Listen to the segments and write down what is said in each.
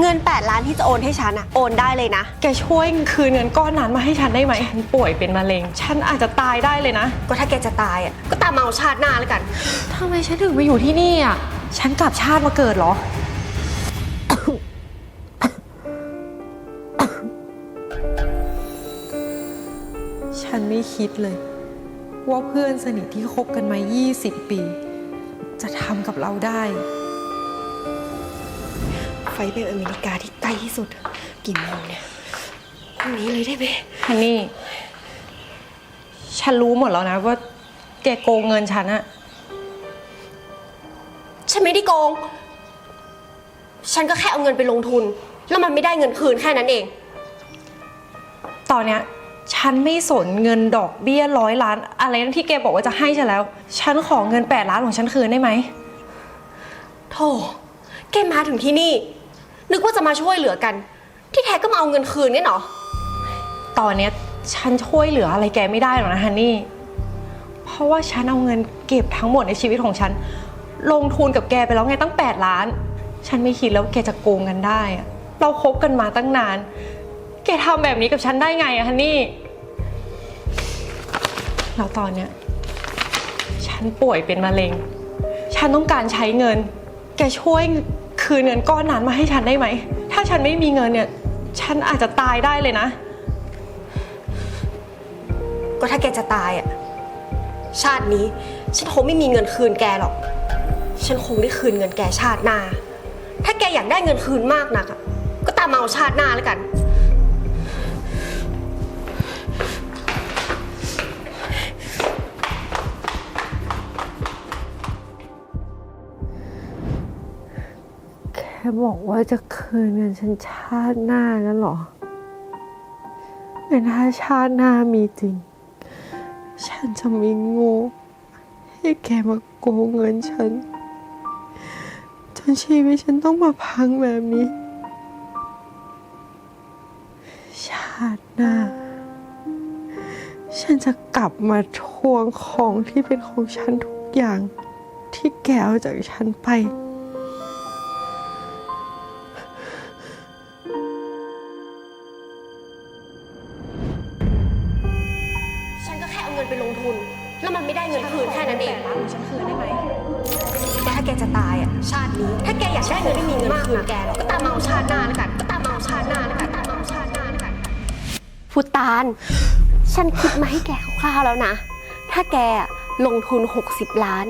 เงิน 8 ล้านที่จะโอนให้ฉันอะโอนได้เลยนะ แกช่วยคืนเงินก้อนนั้นมาให้ฉันได้ไหมฉันป่วยเป็นมะเร็ง ฉันอาจจะตายได้เลยนะ ก็ถ้าแกจะตายอะก็ตามมาเอาชาติหน้าแล้วกัน ทำไมฉันถึงมาอยู่ที่นี่อะ ฉันกลับชาติมาเกิดเหรอ ฉันไม่คิดเลย ว่าเพื่อนสนิทที่คบกันมา 20 ปี จะทำกับเราได้ ไฟล์ไปอเมริกาที่ใกล้ที่สุดกี่โมงเนี่ยพรุ่งนี้เลยได้ไหมฮันนี่ ฉันรู้หมดแล้วนะว่าแกโกงเงินฉันอะฉันไม่ได้โกง ฉันก็แค่เอาเงินไปลงทุน แล้วมันไม่ได้เงินคืนแค่นั้นเอง ตอนเนี้ย ฉันไม่สนเงินดอกเบี้ยร้อยล้าน อะไรนั่นที่แกบอกว่าจะให้ฉันแล้ว ฉันขอเงิน8ล้านของฉันคืนได้ไหม โธ่แกมาถึงที่นี่ นึกว่าจะมาช่วยเหลือกัน ที่แท้ก็มาเอาเงินคืนเนี่ยเหรอ ตอนเนี้ยฉันช่วยเหลืออะไรแกไม่ได้หรอกนะฮันนี่ เพราะว่าฉันเอาเงินเก็บทั้งหมดในชีวิตของฉัน ลงทุนกับแกไปแล้วไงตั้ง 8 ล้าน ฉันไม่คิดแล้ววาแกจะโกงกันได้อะเราคบกันมาตั้งนาน แกทำแบบนี้กับฉันได้ไงอะฮันนี่ แล้วตอนเนี้ยฉันป่วยเป็นมะเร็ง ฉันต้องการใช้เงิน แกช่วย คืนเงินก้อนนั้นมาให้ฉันได้ไหม ถ้าฉันไม่มีเงินเนี่ย ฉันอาจจะตายได้เลยนะ ก็ถ้าแกจะตายอะชาตินี้ ฉันคงไม่มีเงินคืนแกหรอก ฉันคงได้คืนเงินแกชาติหน้า ถ้าแกอยากได้เงินคืนมากนักอะก็ตามมาเอาชาติหน้าแล้วกัน ค่บอกว่าจะคืนเงินฉันชาติหน้างั้นหรอแต่ถ้าชาติหน้ามีจริง ฉันจะม่โง่ให้แกมาโกงเงินฉัน จนชีวิตฉันต้องมาพังแบบนี้ ชาติหน้า ฉันจะกลับมาทวงของที่เป็นของฉันทุกอย่างที่แกเอาจากฉันไป นก็แค่เอาเงินไปลงทุน แล้วมันไม่ได้เงินคืนแค่นั้นเอง8ล้านของฉันคืนได้ไหมก็ถ้าแกจะตายอะชาตินี้ ถ้าแกอยากได้เงินไม่มีเงินคืนแกหรอกก็ตามมาเอาชาติหน้าแล้วกันก็ตามมาเอาชาติหน้าแล้วกันตามมาเอาชาติหน้าแล้วกันพุตาน ฉันคิดมาให้แกคร่าวๆแล้วนะ ถ้าแกอะลงทุน 60 ล้าน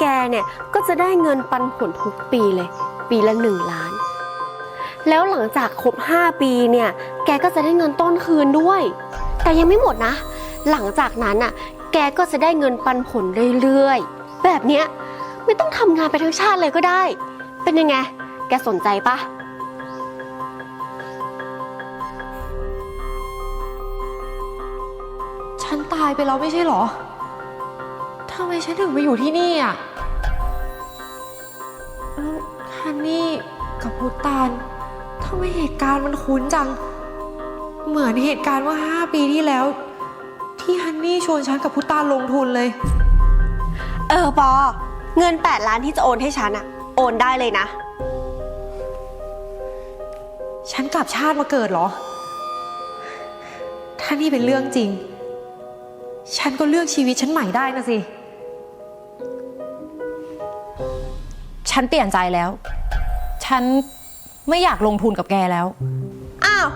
แกเนี่ยก็จะได้เงินปันผลทุกปีเลย ปีละ 1 ล้าน แล้วหลังจากครบ 5 ปีเนี่ย แกก็จะได้เงินต้นคืนด้วย แต่ยังไม่หมดนะ หลังจากนั้นอะ แกก็จะได้เงินปันผลเรื่อยๆ แบบเนี้ยไม่ต้องทำงานไปทั้งชาติเลยก็ได้ เป็นยังไง แกสนใจปะฉันตายไปแล้วไม่ใช่เหรอ ทำไมฉันถึงมาอยู่ที่นี่อะฮันนี่กับพุตตานทำไมเหตุการณ์มันคุ้นจัง เหมือนเหตุการณ์ว่า 5 ปีที่แล้ว ที่ฮันนี่ชวนฉันกับพุตตานลงทุนเลย เออปอ เงิน 8 ล้านที่จะโอนให้ฉันอะโอนได้เลยนะ ฉันกลับชาติมาเกิดเหรอ ถ้านี่เป็นเรื่องจริง ฉันก็เลือกชีวิตฉันใหม่ได้นะสิ ฉันเปลี่ยนใจแล้ว ฉันไม่อยากลงทุนกับแกแล้ว อ้าว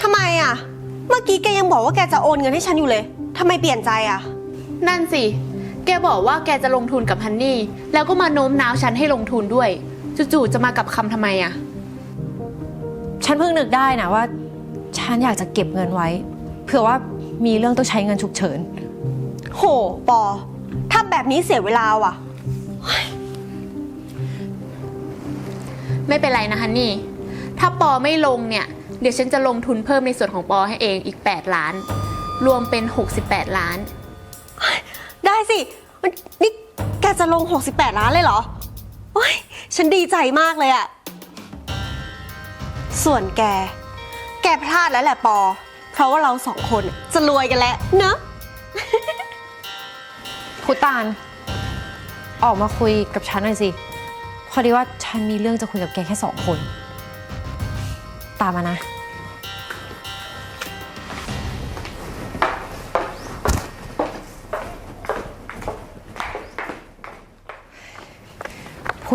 ทำไมอะเมื่อกี้แกยังบอกว่าแกจะโอนเงินให้ฉันอยู่เลย ทำไมเปลี่ยนใจอะนั่นสิ แกบอกว่าแกจะลงทุนกับฮันนี่ แล้วก็มาโน้มน้าวฉันให้ลงทุนด้วย จู่ๆจะมากับคำทำไมอะฉันเพิ่งนึกได้นะว่า ฉันอยากจะเก็บเงินไว้ เผื่อว่ามีเรื่องต้องใช้เงินฉุกเฉิน โห ปอทำแบบนี้เสียเวลาว่ะ ไม่เป็นไรนะฮันนี่ ถ้าปอไม่ลงเนี่ย เดี๋ยวฉันจะลงทุนเพิ่มในส่วนของปอให้เองอีก 8 ล้าน รวมเป็น 68 ล้าน ได้สิมันนี่แกจะลง 68 ล้านเลยเหรอ โอ้ย ฉันดีใจมากเลยอะ ส่วนแก แกพลาดแล้วแหละปอ เพราะว่าเราสองคนจะรวยกันแล้วเนอะพุตานออกมาคุยกับฉันหน่อยสิ พอดีว่าฉันมีเรื่องจะคุยกับแกแค่สองคน ตามมานะ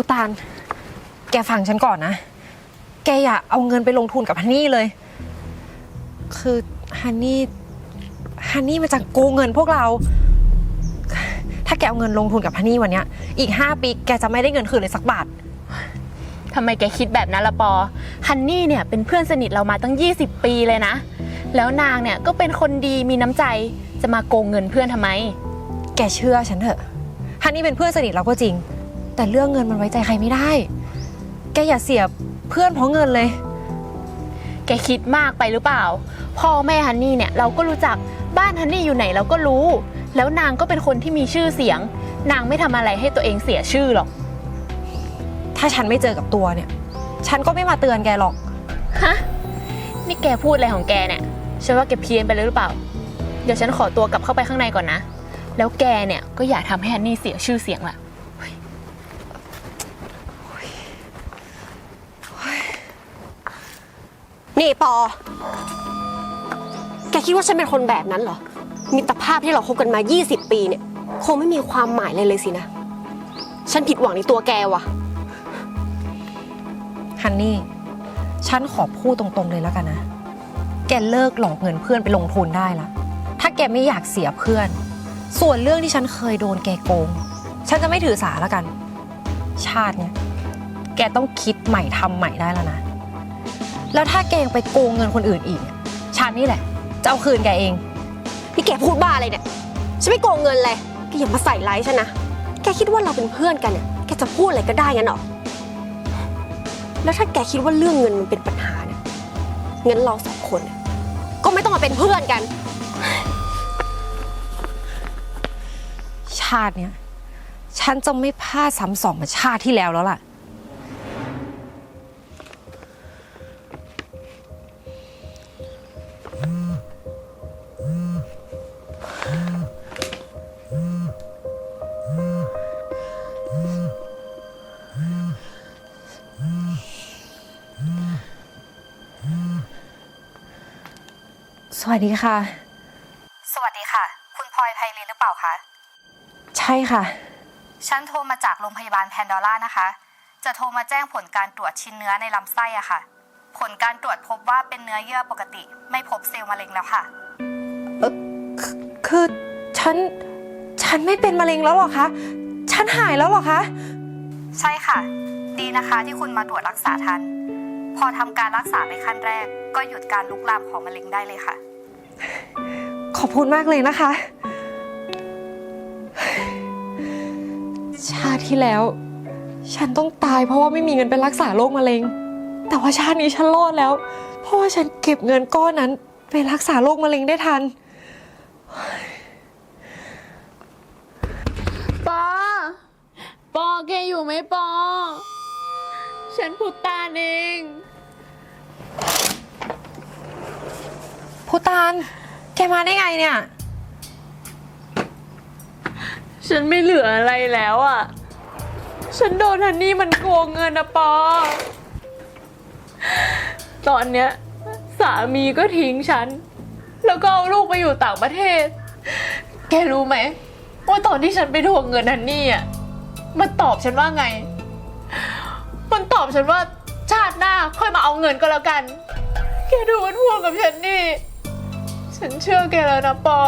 ผู้ตาน แกฟังฉันก่อนนะ แกอย่าเอาเงินไปลงทุนกับฮันนี่เลย คือฮันนี่ฮันนี่มันจะโกงเงินพวกเรา ถ้าแกเอาเงินลงทุนกับฮันนี่วันเนี้ย อีก 5 ปีแกจะไม่ได้เงินคืนเลยสักบาท ทำไมแกคิดแบบนั้นละปอ ฮันนี่เนี่ยเป็นเพื่อนสนิทเรามาตั้ง 20 ปีเลยนะ แล้วนางเนี่ยก็เป็นคนดีมีน้ำใจ จะมาโกงเงินเพื่อนทำไม แกเชื่อฉันเถอะฮันนี่เป็นเพื่อนสนิทเราก็จริง แต่เรื่องเงินมันไว้ใจใครไม่ได้ แกอย่าเสียเพื่อนเพราะเงินเลย แกคิดมากไปหรือเปล่า พ่อแม่ฮันนี่เนี่ยเราก็รู้จักบ้านฮันนี่อยู่ไหนเราก็รู้ แล้วนางก็เป็นคนที่มีชื่อเสียง นางไม่ทำอะไรให้ตัวเองเสียชื่อหรอก ถ้าฉันไม่เจอกับตัวเนี่ย ฉันก็ไม่มาเตือนแกหรอก ฮะ นี่แกพูดอะไรของแกเนี่ยฉันว่าแกเพี้ยนไปเลยหรือเปล่า เดี๋ยวฉันขอตัวกลับเข้าไปข้างในก่อนนะ แล้วแกเนี่ยก็อย่าทำให้ฮันนี่เสียชื่อเสียงล่ะ นี่ปอ แกคิดว่าฉันเป็นคนแบบนั้นเหรอ มิตรภาพที่เราคบกันมา 20 ปีเนี่ย คงไม่มีความหมายเลยเลยสินะ ฉันผิดหวังในตัวแกว่ะ ฮันนี่ ฉันขอพูดตรงๆเลยแล้วกันนะ แกเลิกหลอกเงินเพื่อนไปลงทุนได้ละ ถ้าแกไม่อยากเสียเพื่อน ส่วนเรื่องที่ฉันเคยโดนแกโกง ฉันจะไม่ถือสาแล้วกัน ชาติเนี้ยแกต้องคิดใหม่ทำใหม่ได้แล้วนะ แล้วถ้าแกยังไปโกงเงินคนอื่นอีกเนี่ยฉันนี่แหละ จะเอาคืนแกเองนี่แกพูดบ้าอะไรเนี่ย ฉันไม่โกงเงินเลยแกอย่ามาใส่ร้ายฉันนะ แกคิดว่าเราเป็นเพื่อนกันเนี่ย แกจะพูดอะไรก็ได้งั้นเหรอ แล้วถ้าแกคิดว่าเรื่องเงินมันเป็นปัญหาเนี่ยงั้นเราสองคนเนี่ยก็ไม่ต้องมาเป็นเพื่อนกัน ชาติเนี้ยฉันจะไม่พลาดซ้ำสองเหมือนชาติที่แล้วแล้วล่ะ วัสดีค่ะ สวัสดีค่ะ คุณพลอยไพลินหรือเปล่าคะใช่ค่ะ ฉันโทรมาจากโรงพยาบาลแพนดอร่านะคะ จะโทรมาแจ้งผลการตรวจชิ้นเนื้อในลำไส้อะค่ะ ผลการตรวจพบว่าเป็นเนื้อเยื่อปกติ ไม่พบเซลล์มะเร็งแล้วค่ะคือฉันฉันไม่เป็นมะเร็งแล้วเหรอคะ ฉันหายแล้วเหรอคะ ใช่ค่ะ ดีนะคะที่คุณมาตรวจรักษาทัน พอทำการรักษาในขั้นแรก ก็หยุดการลุกลามของมะเร็งได้เลยค่ะ ขอบคุณมากเลยนะคะ ชาติที่แล้ว ฉันต้องตายเพราะว่าไม่มีเงินไปรักษาโรคมะเร็ง แต่ว่าชาตินี้ฉันรอดแล้ว เพราะว่าฉันเก็บเงินก้อนนั้น ไปรักษาโรคมะเร็งได้ทัน ปอ ปอแกอยู่ไหมปอ ฉันพูดตานเอง ผู้ตาน แกมาได้ไงเนี่ย ฉันไม่เหลืออะไรแล้วอะ ฉันโดนฮันนี่มันโกงเงินนะปอ ตอนเนี้ยสามีก็ทิ้งฉัน แล้วก็เอาลูกไปอยู่ต่างประเทศ แกรู้ไหม ว่าตอนที่ฉันไปทวงเงินฮันนี่อะ มันตอบฉันว่าไง มันตอบฉันว่าชาติหน้าค่อยมาเอาเงินก็แล้วกัน แกดูมันพูดกับฉันนี่ ฉันเชื่อแกแล้วนะปอ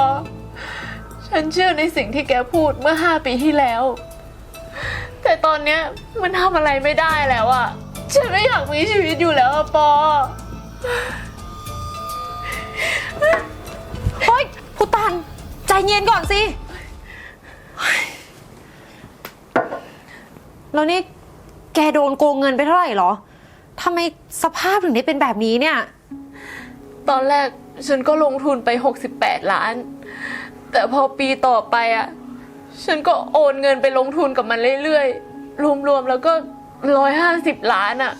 ฉันเชื่อในสิ่งที่แกพูดเมื่อห้าปีที่แล้ว แต่ตอนเนี้ยมันทำอะไรไม่ได้แล้วอะฉันไม่อยากมีชีวิตอยู่แล้วอะปอเฮ้ยผู้ตานใจเย็นก่อนสิเฮ้ยแล้วนี่แกโดนโกงเงินไปเท่าไหร่เหรอทำไมสภาพถึงได้เป็นแบบนี้เนี่ย ตอนแรก ฉันก็ลงทุนไป 68 ล้าน แต่พอปีต่อไปอะฉันก็โอนเงินไปลงทุนกับมันเรื่อยๆ รวมๆ แล้วก็ 150 ล้านอะ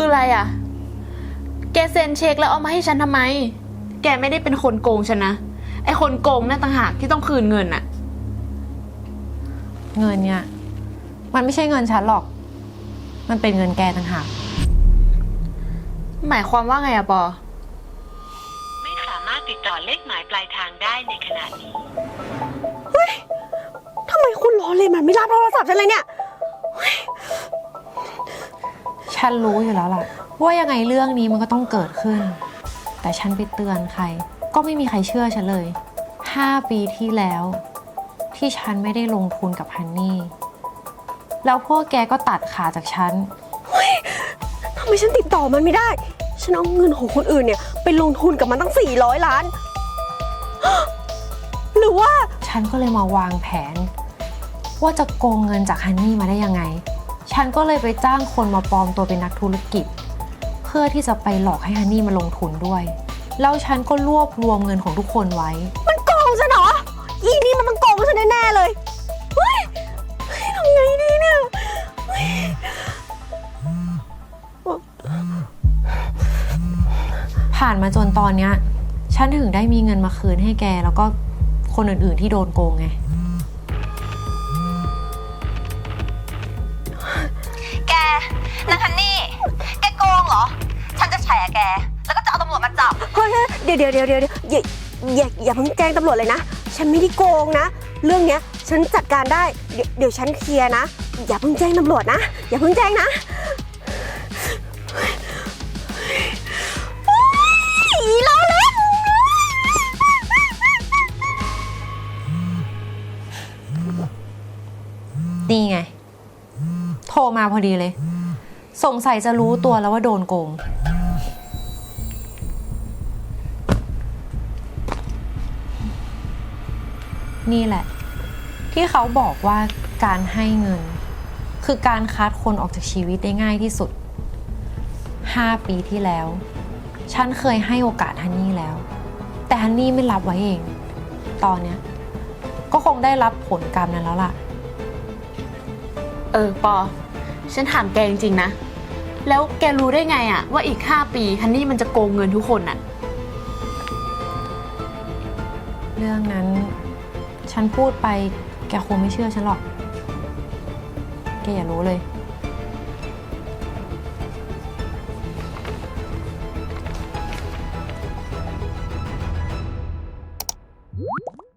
คืออะไรอะ แกเซ็นเช็คแล้วเอามาให้ฉันทำไม แกไม่ได้เป็นคนโกงฉันนะ ไอคนโกงนั่นต่างหากที่ต้องคืนเงินอะเงินเนี่ย มันไม่ใช่เงินฉันหรอก มันเป็นเงินแกต่างหาก หมายความว่าไงอะปอ ไม่สามารถติดต่อเลขหมายปลายทางได้ในขณะนี้ทำไมคุณล้อเลยมันไม่รับโทรศัพท์ฉันเลยเนี่ย ฉันรู้อยู่แล้วล่ะ ว่ายังไงเรื่องนี้มันก็ต้องเกิดขึ้น แต่ฉันไปเตือนใคร ก็ไม่มีใครเชื่อฉันเลย 5 ปีที่แล้ว ที่ฉันไม่ได้ลงทุนกับฮันนี่ แล้วพวกแกก็ตัดขาจากฉัน ทำไมฉันติดต่อมันไม่ได้ ฉันเอาเงินของคนอื่นเนี่ยไปลงทุนกับมันตั้ง 400 ล้าน หรือว่า ฉันก็เลยมาวางแผน ว่าจะโกงเงินจากฮันนี่มาได้ยังไง ฉันก็เลยไปจ้างคนมาปลอมตัวเป็นนักธุรกิจ เพื่อที่จะไปหลอกให้ฮันนี่มาลงทุนด้วย แล้วฉันก็รวบรวมเงินของทุกคนไว้ มันโกงฉันเหรอ อีนี่มันต้องโกงฉันแน่ๆเลยเฮ้ยเฮ้ยทำไงดีเนี่ยผ่านมาจนตอนเนี้ย ฉันถึงได้มีเงินมาคืนให้แก แล้วก็คนอื่นๆที่โดนโกงไง ดี๋ยวเดี๋ยวเดี๋ยวเดี๋ยวอย่าอย่าอย่าเพิ่งแจ้งตำรวจเลยนะ ฉันไม่ได้โกงนะ เรื่องเนี้ยฉันจัดการได้ เดี๋ยวเดี๋ยวฉันเคลียร์นะ อย่าเพิ่งแจ้งตำรวจนะ อย่าเพิ่งแจ้งนะอ๊ยอีล้อเล่นนี่ไง โทรมาพอดีเลย สงสัยจะรู้ตัวแล้วว่าโดนโกง นี่แหละ ที่เขาบอกว่าการให้เงิน คือการคัดคนออกจากชีวิตได้ง่ายที่สุด 5 ปีที่แล้ว ฉันเคยให้โอกาสฮันนี่แล้ว แต่ฮันนี่ไม่รับไว้เอง ตอนเนี้ยก็คงได้รับผลกรรมนั้นแล้วล่ะ เออปอ ฉันถามแกจริงๆนะ แล้วแกรู้ได้ไงอะว่าอีก 5 ปีฮันนี่มันจะโกงเงินทุกคนอะเรื่องนั้น ฉันพูดไปแกคงไม่เชื่อฉันหรอก แกอย่ารู้เลย What?